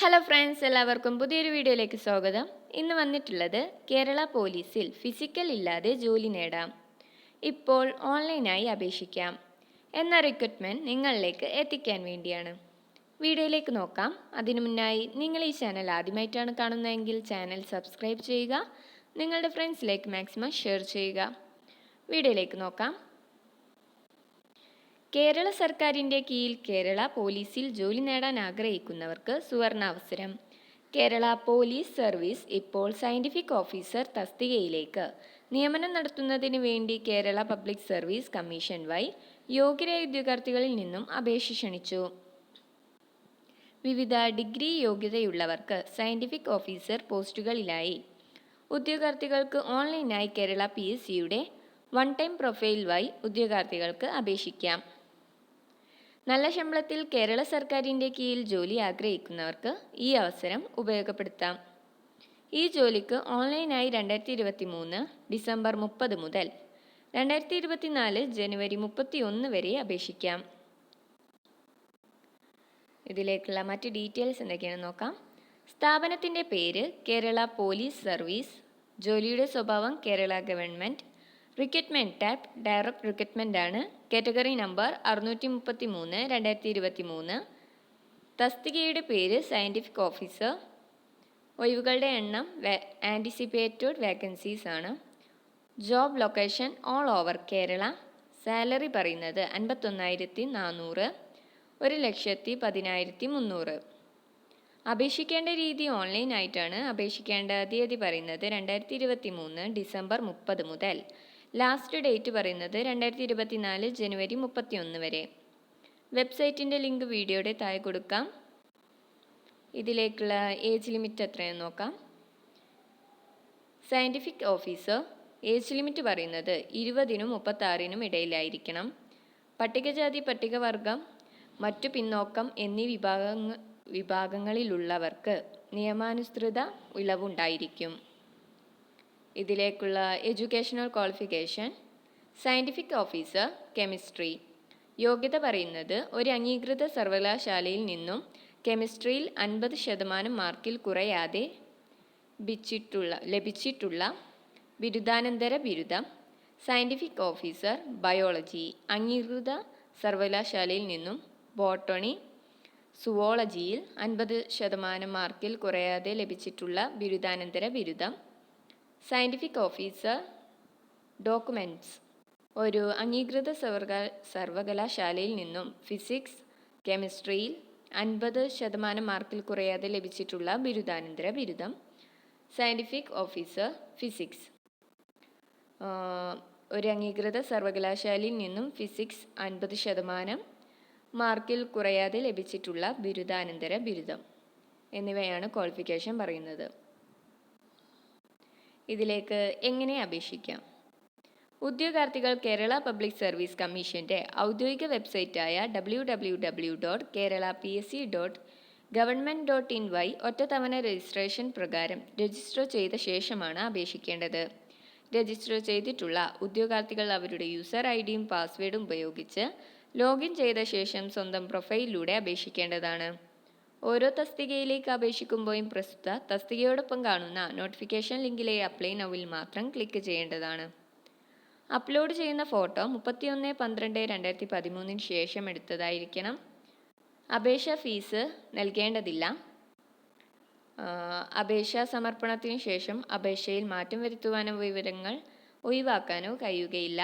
Hello friends എല്ലാവർക്കും പുതിയൊരു വീഡിയോയിലേക്ക് സ്വാഗതം. ഇന്ന് വന്നിട്ടുള്ളത് കേരള പോലീസിൽ ഫിസിക്കൽ ഇല്ലാതെ ജോലി നേടാം. ഇപ്പോൾ ഓൺലൈനായി അപേക്ഷിക്കാം. എന്ന റിക്രൂട്ട്മെന്റ് നിങ്ങളിലേക്ക് എത്തിക്കാൻ വേണ്ടിയാണ്. വീഡിയോയിലേക്ക് നോക്കാം. അതിനു മുന്നായി നിങ്ങൾ ഈ ചാനൽ ആദ്യമായിട്ടാണ് കാണുന്നതെങ്കിൽ ചാനൽ സബ്സ്ക്രൈബ് ചെയ്യുക. നിങ്ങളുടെ ഫ്രണ്ട്സിലേക്ക് മാക്സിമം ഷെയർ ചെയ്യുക. വീഡിയോയിലേക്ക് നോക്കാം. കേരള സർക്കാരിന്റെ കീഴിൽ കേരള പോലീസിൽ ജോലി നേടാൻ ആഗ്രഹിക്കുന്നവർക്ക് സുവർണാവസരം. കേരള പോലീസ് സർവീസ് ഇപ്പോൾ സയന്റിഫിക് ഓഫീസർ തസ്തികയിലേക്ക്. നിയമനം നടത്തുന്നതിന് വേണ്ടി കേരള പബ്ലിക് സർവീസ് കമ്മീഷൻ വൈ യോഗ്യരായ ഉദ്യോഗാർത്ഥികളിൽ നിന്നും അപേക്ഷ ക്ഷണിച്ചു. വിവിധ ഡിഗ്രി യോഗ്യതയുള്ളവർക്ക് സയന്റിഫിക് ഓഫീസർ പോസ്റ്റുകളിലായി. ഉദ്യോഗാർത്ഥികൾക്ക് ഓൺലൈനായി കേരള പി എസ് സിയുടെ വൺ ടൈം പ്രൊഫൈൽ വഴി ഉദ്യോഗാർത്ഥികൾക്ക് അപേക്ഷിക്കാം. നല്ല ശമ്പളത്തിൽ കേരള സർക്കാരിന്റെ കീഴിൽ ജോലി ആഗ്രഹിക്കുന്നവർക്ക് ഈ അവസരം ഉപയോഗപ്പെടുത്താം. ഈ ജോലിക്ക് ഓൺലൈനായി രണ്ടായിരത്തി ഇരുപത്തി മൂന്ന് ഡിസംബർ മുപ്പത് മുതൽ രണ്ടായിരത്തി ഇരുപത്തിനാല് ജനുവരി മുപ്പത്തി ഒന്ന് വരെ അപേക്ഷിക്കാം. ഇതിലേക്കുള്ള മറ്റ് ഡീറ്റെയിൽസ് എന്തൊക്കെയാണെന്ന് നോക്കാം. സ്ഥാപനത്തിന്റെ പേര് കേരള പോലീസ് സർവീസ് ജോലിയുടെ സ്വഭാവം കേരള ഗവൺമെന്റ് റിക്രൂട്ട്മെന്റ് ടാപ്പ് ഡയറക്റ്റ് റിക്രൂട്ട്മെന്റ് ആണ്. കാറ്റഗറി നമ്പർ അറുന്നൂറ്റി മുപ്പത്തി മൂന്ന് രണ്ടായിരത്തി ഇരുപത്തി മൂന്ന് തസ്തികയുടെ പേര് സയന്റിഫിക് ഓഫീസർ ഒഴിവുകളുടെ എണ്ണം ആന്റിസിപ്പേറ്റഡ് വേക്കൻസീസ് ആണ്. Job location all over Kerala salary പറയുന്നത് അൻപത്തൊന്നായിരത്തി നാനൂറ് ഒരു ലക്ഷത്തി പതിനായിരത്തി മുന്നൂറ് അപേക്ഷിക്കേണ്ട രീതി ഓൺലൈൻ ആയിട്ടാണ്. അപേക്ഷിക്കേണ്ട തീയതി പറയുന്നത് രണ്ടായിരത്തി ഇരുപത്തി മൂന്ന് ഡിസംബർ മുപ്പത് മുതൽ. ലാസ്റ്റ് ഡേറ്റ് പറയുന്നത് രണ്ടായിരത്തി ഇരുപത്തിനാല് ജനുവരി മുപ്പത്തി ഒന്ന് വരെ. വെബ്സൈറ്റിന്റെ ലിങ്ക് വീഡിയോയുടെ താഴെ കൊടുക്കാം. ഇതിലേക്കുള്ള ഏജ് ലിമിറ്റ് എത്രയെന്ന് നോക്കാം. സയന്റിഫിക് ഓഫീസർ ഏജ് ലിമിറ്റ് പറയുന്നത് ഇരുപതിനും മുപ്പത്താറിനും ഇടയിലായിരിക്കണം. പട്ടികജാതി പട്ടികവർഗം മറ്റു പിന്നോക്കം എന്നീ വിഭാഗങ്ങ വിഭാഗങ്ങളിലുള്ളവർക്ക് നിയമാനുസൃത ഇളവുണ്ടായിരിക്കും. ഇതിലേക്കുള്ള educational qualification scientific officer chemistry. യോഗ്യത പറയുന്നത് ഒരു അംഗീകൃത സർവകലാശാലയിൽ നിന്നും കെമിസ്ട്രിയിൽ അൻപത് ശതമാനം മാർക്കിൽ കുറയാതെ ബിച്ചിട്ടുള്ള ലഭിച്ചിട്ടുള്ള ബിരുദാനന്തര ബിരുദം സയന്റിഫിക് ഓഫീസർ ബയോളജി അംഗീകൃത സർവകലാശാലയിൽ നിന്നും ബോട്ടണി സുവോളജിയിൽ അൻപത് ശതമാനം മാർക്കിൽ കുറയാതെ ലഭിച്ചിട്ടുള്ള ബിരുദാനന്തര ബിരുദം സയന്റിഫിക് ഓഫീസർ ഡോക്യുമെന്റ്സ് ഒരു അംഗീകൃത സർവക സർവകലാശാലയിൽ നിന്നും ഫിസിക്സ് കെമിസ്ട്രിയിൽ അൻപത് ശതമാനം മാർക്കിൽ കുറയാതെ ലഭിച്ചിട്ടുള്ള ബിരുദാനന്തര ബിരുദം. സയന്റിഫിക് ഓഫീസർ ഫിസിക്സ് ഒരു അംഗീകൃത സർവകലാശാലയിൽ നിന്നും ഫിസിക്സ് അൻപത് ശതമാനം മാർക്കിൽ കുറയാതെ ലഭിച്ചിട്ടുള്ള ബിരുദാനന്തര ബിരുദം. എന്നിവയാണ് ക്വാളിഫിക്കേഷൻ പറയുന്നത്. ഇതിലേക്ക് എങ്ങനെ അപേക്ഷിക്കാം? ഉദ്യോഗാർത്ഥികൾ കേരള പബ്ലിക് സർവീസ് കമ്മീഷന്റെ ഔദ്യോഗിക വെബ്സൈറ്റായ W W W dot Kerala P S C dot government dot in Y ഒറ്റത്തവണ രജിസ്ട്രേഷൻ പ്രകാരം രജിസ്റ്റർ ചെയ്ത ശേഷമാണ് അപേക്ഷിക്കേണ്ടത്. രജിസ്റ്റർ ചെയ്തിട്ടുള്ള ഉദ്യോഗാർത്ഥികൾ അവരുടെ യൂസർ ഐ ഡിയും പാസ്വേഡും ഉപയോഗിച്ച് ലോഗിൻ ചെയ്ത ശേഷം സ്വന്തം പ്രൊഫൈലിലൂടെ അപേക്ഷിക്കേണ്ടതാണ്. ഓരോ തസ്തികയിലേക്ക് അപേക്ഷിക്കുമ്പോഴും പ്രസ്തുത തസ്തികയോടൊപ്പം കാണുന്ന നോട്ടിഫിക്കേഷൻ ലിങ്കിലെ അപ്ലൈ നൗവിൽ മാത്രം ക്ലിക്ക് ചെയ്യേണ്ടതാണ്. അപ്ലോഡ് ചെയ്യുന്ന ഫോട്ടോ മുപ്പത്തിയൊന്ന് പന്ത്രണ്ട് രണ്ടായിരത്തി പതിമൂന്നിന് ശേഷം എടുത്തതായിരിക്കണം. അപേക്ഷ ഫീസ് നൽകേണ്ടതില്ല. അപേക്ഷാ സമർപ്പണത്തിന് ശേഷം അപേക്ഷയിൽ മാറ്റം വരുത്തുവാനോ വിവരങ്ങൾ ഒഴിവാക്കാനോ കഴിയുകയില്ല.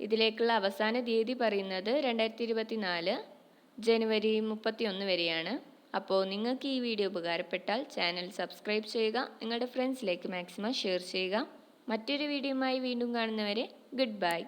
ഇതിലേക്കുള്ള അവസാന തീയതി പറയുന്നത് രണ്ടായിരത്തി ഇരുപത്തി നാല് ജനുവരി മുപ്പത്തി ഒന്ന് വരെയാണ്. അപ്പോൾ നിങ്ങൾക്ക് ഈ വീഡിയോ ഉപകാരപ്പെട്ടാൽ ചാനൽ സബ്സ്ക്രൈബ് ചെയ്യുക നിങ്ങളുടെ ഫ്രണ്ട്സിലേക്ക് മാക്സിമം ഷെയർ ചെയ്യുക. മറ്റൊരു വീഡിയോയുമായി വീണ്ടും കാണുന്നവരെ ഗുഡ് ബൈ.